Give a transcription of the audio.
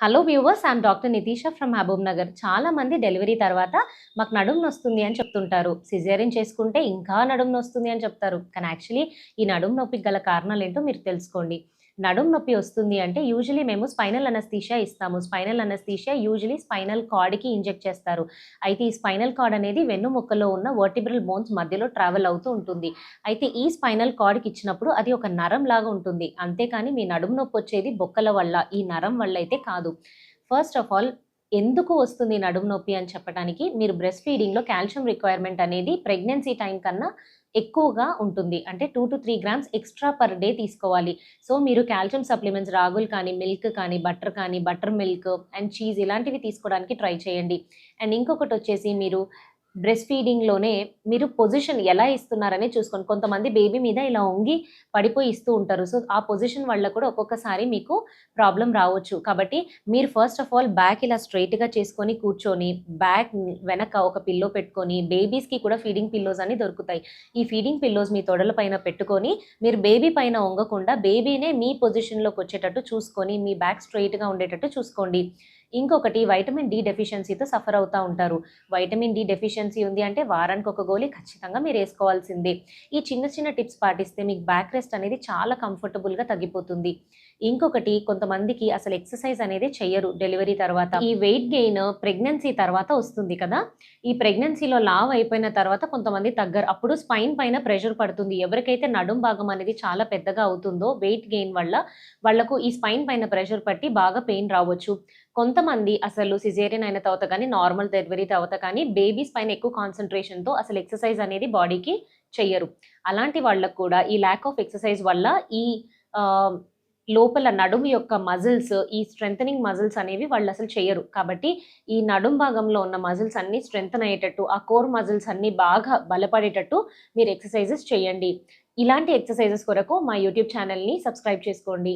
Hello viewers I'm doctor Nitisha from Mahabubnagar చాలా మంది delivery తర్వాత మాకు నడుము నొస్తుంది అని చెప్తుంటారు. సిజేరియన్ చేసుకుంటే ఇంకా నడుము నొస్తుంది అని చెప్తారు. కానీ యాక్చువల్లీ ఈ నడుము నొప్పికి గల కారణాలు ఏంటో మీరు తెలుసుకోండి. నడుము నొప్పి వస్తుంది అంటే యూజువలీ మేము స్పైనల్ అనస్థీషియా ఇస్తాము. స్పైనల్ అనస్థీషియా యూజువలీ స్పైనల్ కార్డ్కి ఇంజెక్ట్ చేస్తారు. అయితే ఈ స్పైనల్ కార్డ్ అనేది వెన్నుముక్కలో ఉన్న వర్టిబ్రల్ బోన్స్ మధ్యలో ట్రావెల్ అవుతూ ఉంటుంది. అయితే ఈ స్పైనల్ కార్డ్కి ఇచ్చినప్పుడు అది ఒక నరం లాగా ఉంటుంది. అంతేకాని మీ నడుము నొప్పి వచ్చేది బొక్కల వల్ల. ఈ నరం వల్ల అయితే కాదు. ఫస్ట్ ఆఫ్ ఆల్ ఎందుకు వస్తుంది నడుము నొప్పి అని చెప్పడానికి మీరు బ్రెస్ట్ ఫీడింగ్లో కాల్షియం రిక్వైర్మెంట్ అనేది ప్రెగ్నెన్సీ టైం కన్నా ఎక్కువగా ఉంటుంది. అంటే two to three grams extra per day తీసుకోవాలి. సో మీరు కాల్షియం సప్లిమెంట్స్ రాగులు కానీ మిల్క్ కానీ బటర్ కానీ బటర్ మిల్క్ అండ్ చీజ్ ఇలాంటివి తీసుకోవడానికి ట్రై చేయండి. అండ్ ఇంకొకటి వచ్చేసి మీరు బ్రెస్ట్ ఫీడింగ్లోనే మీరు పొజిషన్ ఎలా ఇస్తున్నారనే చూసుకోండి. కొంతమంది బేబీ మీద ఇలా వంగి పడిపోయి ఇస్తూ ఉంటారు. సో ఆ పొజిషన్ వల్ల కూడా ఒక్కొక్కసారి మీకు ప్రాబ్లం రావచ్చు. కాబట్టి మీరు ఫస్ట్ ఆఫ్ ఆల్ బ్యాక్ ఇలా స్ట్రైట్గా చేసుకొని కూర్చొని బ్యాక్ వెనక ఒక పిల్లో పెట్టుకొని బేబీస్కి కూడా ఫీడింగ్ పిల్లోస్ అని దొరుకుతాయి. ఈ ఫీడింగ్ పిల్లోస్ మీ తొడల పైన పెట్టుకొని మీరు బేబీ పైన వంగకుండా బేబీనే మీ పొజిషన్లోకి వచ్చేటట్టు చూసుకొని మీ బ్యాక్ స్ట్రైట్గా ఉండేటట్టు చూసుకోండి. ఇంకొకటి వైటమిన్ డి డెఫిషియన్సీతో సఫర్ అవుతూ ఉంటారు. వైటమిన్ డి డెఫిషియన్సీ ఉంది అంటే వారానికి ఒక గోళీ ఖచ్చితంగా మీరు వేసుకోవాల్సిందే. ఈ చిన్న చిన్న టిప్స్ పాటిస్తే మీకు బ్యాక్ రెస్ట్ అనేది చాలా కంఫర్టబుల్గా తగ్గిపోతుంది. ఇంకొకటి కొంతమందికి అసలు ఎక్సర్సైజ్ అనేది చెయ్యరు డెలివరీ తర్వాత. ఈ వెయిట్ గెయిన్ ప్రెగ్నెన్సీ తర్వాత వస్తుంది కదా? ఈ ప్రెగ్నెన్సీలో లావ్ అయిపోయిన తర్వాత కొంతమంది తగ్గరు. అప్పుడు స్పైన్ పైన ప్రెషర్ పడుతుంది. ఎవరికైతే నడుం భాగం అనేది చాలా పెద్దగా అవుతుందో వెయిట్ గెయిన్ వల్ల వాళ్ళకు ఈ స్పైన్ పైన ప్రెషర్ పట్టి బాగా పెయిన్ రావచ్చు. కొంతమంది అసలు సిజేరియన్ అయిన తర్వాత కానీ నార్మల్ డెలివరీ తర్వాత కానీ బేబీస్ పైన ఎక్కువ కాన్సన్ట్రేషన్తో అసలు ఎక్సర్సైజ్ అనేది బాడీకి చెయ్యరు. అలాంటి వాళ్ళకు కూడా ఈ ల్యాక్ ఆఫ్ ఎక్సర్సైజ్ వల్ల ఈ లోపల నడుము యొక్క మజిల్స్ ఈ స్ట్రెంథనింగ్ మజిల్స్ అనేవి వాళ్ళు అసలు చేయరు కాబట్టి ఈ నడుం భాగంలో ఉన్న మజిల్స్ అన్ని స్ట్రెంథన్ అయ్యేటట్టు ఆ కోర్ మజిల్స్ అన్నీ బాగా బలపడేటట్టు మీరు ఎక్సర్సైజెస్ చేయండి ఇలాంటి ఎక్సర్సైజెస్ కొరకు మా యూట్యూబ్ ఛానల్ని సబ్స్క్రైబ్ చేసుకోండి.